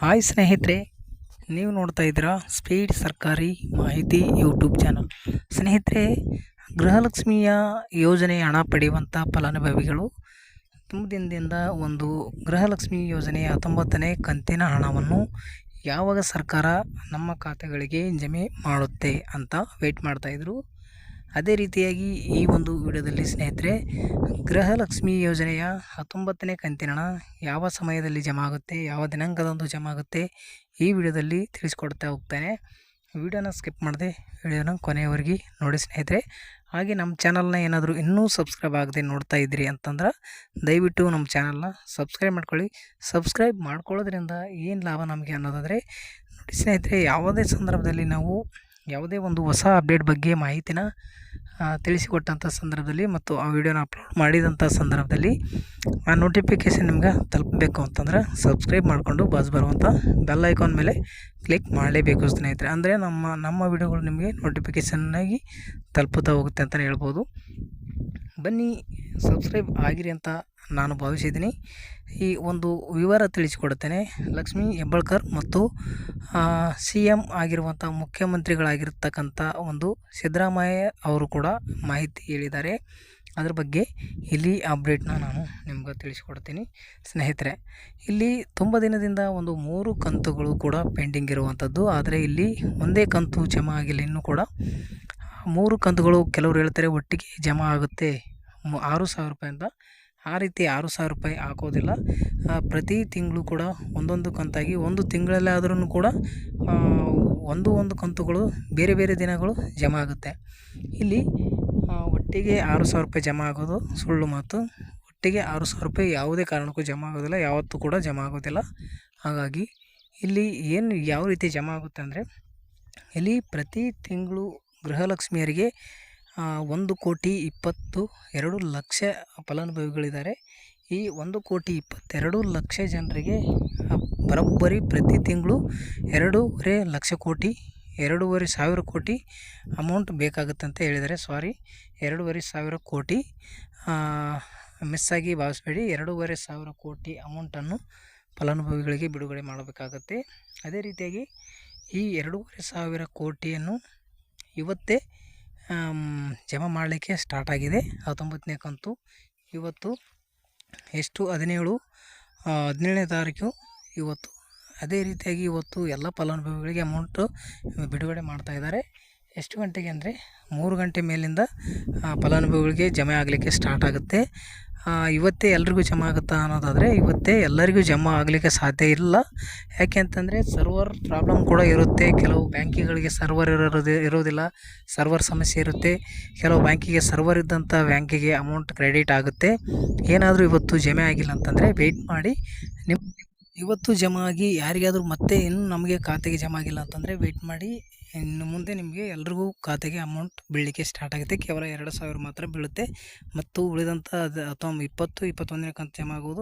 Hi ಸ್ನೇಹಿತರೆ. ನೀವು ನೋಡ್ತಾ ಇದ್ದೀರಾ ಸ್ಪೀಡ್ ಸರ್ಕಾರಿ ಮಾಹಿತಿ ಯೂಟ್ಯೂಬ್ ಚಾನಲ್ ಸ್ನೇಹಿತರೆ, ಗೃಹಲಕ್ಷ್ಮಿಯ ಯೋಜನೆ ಹಣ ಪಡೆಯುವಂಥ ಫಲಾನುಭವಿಗಳು ದಿನದಿಂದ ಒಂದು ಗೃಹಲಕ್ಷ್ಮಿ ಯೋಜನೆಯ ಹತ್ತೊಂಬತ್ತನೇ ಕಂತಿನ ಹಣವನ್ನು ಯಾವಾಗ ಸರ್ಕಾರ ನಮ್ಮ ಖಾತೆಗಳಿಗೆ ಜಮೆ ಮಾಡುತ್ತೆ ಅಂತ ವೆಯ್ಟ್ ಮಾಡ್ತಾಯಿದ್ರು ಅದೇ ರೀತಿಯಾಗಿ ಈ ಒಂದು ವಿಡಿಯೋದಲ್ಲಿ ಸ್ನೇಹಿತರೆ, ಗೃಹಲಕ್ಷ್ಮಿ ಯೋಜನೆಯ ಹತ್ತೊಂಬತ್ತನೇ ಕಂತಿನ ಯಾವ ಸಮಯದಲ್ಲಿ ಜಮಾ ಆಗುತ್ತೆ, ಯಾವ ದಿನಾಂಕದಂದು ಜಮಾ ಆಗುತ್ತೆ, ಈ ವಿಡಿಯೋದಲ್ಲಿ ತಿಳಿಸ್ಕೊಡ್ತಾ ಹೋಗ್ತಾನೆ. ವಿಡಿಯೋನ ಸ್ಕಿಪ್ ಮಾಡದೆ ವಿಡಿಯೋನ ಕೊನೆಯವರೆಗೆ ನೋಡಿ ಸ್ನೇಹಿತರೆ. ಹಾಗೆ ನಮ್ಮ ಚಾನಲ್ನ ಏನಾದರೂ ಇನ್ನೂ ಸಬ್ಸ್ಕ್ರೈಬ್ ಆಗದೆ ನೋಡ್ತಾ ಇದ್ದೀರಿ ಅಂತಂದ್ರೆ, ದಯವಿಟ್ಟು ನಮ್ಮ ಚಾನಲ್ನ ಸಬ್ಸ್ಕ್ರೈಬ್ ಮಾಡ್ಕೊಳ್ಳಿ. ಸಬ್ಸ್ಕ್ರೈಬ್ ಮಾಡ್ಕೊಳ್ಳೋದ್ರಿಂದ ಏನು ಲಾಭ ನಮಗೆ ಅನ್ನೋದಾದರೆ, ನೋಡಿ ಸ್ನೇಹಿತರೆ, ಯಾವುದೇ ಸಂದರ್ಭದಲ್ಲಿ ನಾವು ಯಾವುದೇ ಒಂದು ಹೊಸ ಅಪ್ಡೇಟ್ ಬಗ್ಗೆ ಮಾಹಿತಿನ ತಿಳಿಸಿಕೊಟ್ಟಂಥ ಸಂದರ್ಭದಲ್ಲಿ ಮತ್ತು ಆ ವಿಡಿಯೋನ ಅಪ್ಲೋಡ್ ಮಾಡಿದಂಥ ಸಂದರ್ಭದಲ್ಲಿ ಆ ನೋಟಿಫಿಕೇಷನ್ ನಿಮ್ಗೆ ತಲುಪಬೇಕು ಅಂತಂದ್ರೆ ಸಬ್ಸ್ಕ್ರೈಬ್ ಮಾಡಿಕೊಂಡು ಬಸ್ ಬರುವಂಥ ಬೆಲ್ ಐಕಾನ್ ಮೇಲೆ ಕ್ಲಿಕ್ ಮಾಡಲೇಬೇಕು ಸ್ನೇಹಿತರೆ. ಅಂದರೆ ನಮ್ಮ ನಮ್ಮ ವಿಡಿಯೋಗಳು ನಿಮಗೆ ನೋಟಿಫಿಕೇಷನ್ನಾಗಿ ತಲುಪುತ್ತಾ ಹೋಗುತ್ತೆ ಅಂತಲೇ ಹೇಳ್ಬೋದು. ಬನ್ನಿ, ಸಬ್ಸ್ಕ್ರೈಬ್ ಆಗಿರಿ ಅಂತ ನಾನು ಭಾವಿಸಿದ್ದೀನಿ. ಈ ಒಂದು ವಿವರ ತಿಳಿಸಿಕೊಡುತ್ತೇನೆ. ಲಕ್ಷ್ಮೀ ಹೆಬ್ಬಾಳ್ಕರ್ ಮತ್ತು ಸಿ ಎಂ ಆಗಿರುವಂಥ ಮುಖ್ಯಮಂತ್ರಿಗಳಾಗಿರ್ತಕ್ಕಂಥ ಒಂದು ಸಿದ್ದರಾಮಯ್ಯ ಅವರು ಕೂಡ ಮಾಹಿತಿ ಹೇಳಿದ್ದಾರೆ. ಅದ್ರ ಬಗ್ಗೆ ಇಲ್ಲಿ ಅಪ್ಡೇಟ್ನ ನಾನು ನಿಮ್ಗೆ ತಿಳಿಸ್ಕೊಡ್ತೀನಿ. ಸ್ನೇಹಿತರೆ, ಇಲ್ಲಿ ತುಂಬ ದಿನದಿಂದ ಒಂದು ಮೂರು ಕಂತುಗಳು ಕೂಡ ಪೆಂಡಿಂಗ್ ಇರುವಂಥದ್ದು ಆದರೆ ಇಲ್ಲಿ ಒಂದೇ ಕಂತು ಜಮಾ ಆಗಿಲ್ಲ. ಇನ್ನೂ ಕೂಡ ಮೂರು ಕಂತುಗಳು ಕೆಲವರು ಹೇಳ್ತಾರೆ ಒಟ್ಟಿಗೆ ಜಮಾ ಆಗುತ್ತೆ. ಆರು ಸಾವಿರ ಅಂತ ಆ ರೀತಿ ಆರು ಸಾವಿರ ರೂಪಾಯಿ ಹಾಕೋದಿಲ್ಲ. ಪ್ರತಿ ತಿಂಗಳು ಕೂಡ ಒಂದೊಂದು ಕಂತಾಗಿ ಒಂದು ತಿಂಗಳಲ್ಲೇ ಆದ್ರೂ ಕೂಡ ಒಂದು ಒಂದು ಕಂತುಗಳು ಬೇರೆ ಬೇರೆ ದಿನಗಳು ಜಮಾ ಆಗುತ್ತೆ. ಇಲ್ಲಿ ಒಟ್ಟಿಗೆ ಆರು ಸಾವಿರ ರೂಪಾಯಿ ಜಮಾ ಆಗೋದು ಸುಳ್ಳು ಮಾತು. ಒಟ್ಟಿಗೆ ಆರು ಸಾವಿರ ರೂಪಾಯಿ ಯಾವುದೇ ಕಾರಣಕ್ಕೂ ಜಮಾ ಆಗೋದಿಲ್ಲ, ಯಾವತ್ತೂ ಕೂಡ ಜಮಾ ಆಗೋದಿಲ್ಲ. ಹಾಗಾಗಿ ಇಲ್ಲಿ ಏನು ಯಾವ ರೀತಿ ಜಮಾ ಆಗುತ್ತೆ ಅಂದರೆ, ಇಲ್ಲಿ ಪ್ರತಿ ತಿಂಗಳು ಗೃಹಲಕ್ಷ್ಮಿಯರಿಗೆ ಒಂದು ಕೋಟಿ ಇಪ್ಪತ್ತು ಎರಡು ಲಕ್ಷ ಫಲಾನುಭವಿಗಳಿದ್ದಾರೆ. ಈ ಒಂದು ಕೋಟಿ ಇಪ್ಪತ್ತೆರಡು ಲಕ್ಷ ಜನರಿಗೆ ಬರೋಬ್ಬರಿ ಪ್ರತಿ ತಿಂಗಳು ಎರಡೂವರೆ ಲಕ್ಷ ಕೋಟಿ, ಎರಡೂವರೆ ಸಾವಿರ ಕೋಟಿ ಅಮೌಂಟ್ ಬೇಕಾಗುತ್ತೆ ಅಂತ ಹೇಳಿದ್ದಾರೆ. ಸಾರಿ, ಎರಡೂವರೆ ಸಾವಿರ ಕೋಟಿ ಮಿಸ್ಸಾಗಿ ಭಾವಿಸಬೇಡಿ. ಎರಡೂವರೆ ಸಾವಿರ ಕೋಟಿ ಅಮೌಂಟನ್ನು ಫಲಾನುಭವಿಗಳಿಗೆ ಬಿಡುಗಡೆ ಮಾಡಬೇಕಾಗತ್ತೆ. ಅದೇ ರೀತಿಯಾಗಿ ಈ ಎರಡೂವರೆ ಸಾವಿರ ಕೋಟಿಯನ್ನು ಇವತ್ತೇ ಜಮಾ ಮಾಡಲಿಕ್ಕೆ ಸ್ಟಾರ್ಟ್ ಆಗಿದೆ. ಹತ್ತೊಂಬತ್ತನೇ ಕಂತು. ಇವತ್ತು ಎಷ್ಟು? ಹದಿನೇಳು ಹದಿನೇಳನೇ ತಾರೀಕು ಇವತ್ತು. ಅದೇ ರೀತಿಯಾಗಿ ಇವತ್ತು ಎಲ್ಲ ಫಲಾನುಭವಿಗಳಿಗೆ ಅಮೌಂಟು ಬಿಡುಗಡೆ ಮಾಡ್ತಾಯಿದ್ದಾರೆ ಎಷ್ಟು ಗಂಟೆಗೆ ಅಂದರೆ ಮೂರು ಗಂಟೆ ಮೇಲಿಂದ ಫಲಾನುಭವಿಗಳಿಗೆ ಜಮೆ ಆಗಲಿಕ್ಕೆ ಸ್ಟಾರ್ಟ್ ಆಗುತ್ತೆ. ಇವತ್ತೇ ಎಲ್ರಿಗೂ ಜಮಾ ಆಗುತ್ತಾ ಅನ್ನೋದಾದರೆ ಇವತ್ತೇ ಎಲ್ಲರಿಗೂ ಜಮಾ ಆಗಲಿಕ್ಕೆ ಸಾಧ್ಯ ಇಲ್ಲ. ಯಾಕೆ ಅಂತಂದರೆ ಸರ್ವರ್ ಪ್ರಾಬ್ಲಮ್ ಕೂಡ ಇರುತ್ತೆ. ಕೆಲವು ಬ್ಯಾಂಕಿಗಳಿಗೆ ಸರ್ವರ್ ಇರೋದು, ಇರೋದಿಲ್ಲ. ಸರ್ವರ್ ಸಮಸ್ಯೆ ಇರುತ್ತೆ. ಕೆಲವು ಬ್ಯಾಂಕಿಗೆ ಸರ್ವರ್ ಇದ್ದಂಥ ಬ್ಯಾಂಕಿಗೆ ಅಮೌಂಟ್ ಕ್ರೆಡಿಟ್ ಆಗುತ್ತೆ. ಏನಾದರೂ ಇವತ್ತು ಜಮೆ ಆಗಿಲ್ಲ ಅಂತಂದರೆ ವೆಯ್ಟ್ ಮಾಡಿ. ನಿಮ್ಮ ಇವತ್ತು ಜಮಾ ಆಗಿ ಯಾರಿಗಾದರೂ ಮತ್ತೆ ಇನ್ನು ನಮಗೆ ಖಾತೆಗೆ ಜಮಾ ಆಗಿಲ್ಲ ಅಂತಂದರೆ ವೆಯ್ಟ್ ಮಾಡಿ, ಇನ್ನು ಮುಂದೆ ನಿಮಗೆ ಎಲ್ರಿಗೂ ಖಾತೆಗೆ ಅಮೌಂಟ್ ಬೀಳಲಿಕ್ಕೆ ಸ್ಟಾರ್ಟ್ ಆಗುತ್ತೆ. ಕೇವಲ ಎರಡು ಸಾವಿರ ಮಾತ್ರ ಬೀಳುತ್ತೆ. ಮತ್ತು ಉಳಿದಂಥ ಅದು ಅಥವಾ ಇಪ್ಪತ್ತು ಇಪ್ಪತ್ತೊಂದನೇ ಕಂತು ಜಮಾ ಆಗುವುದು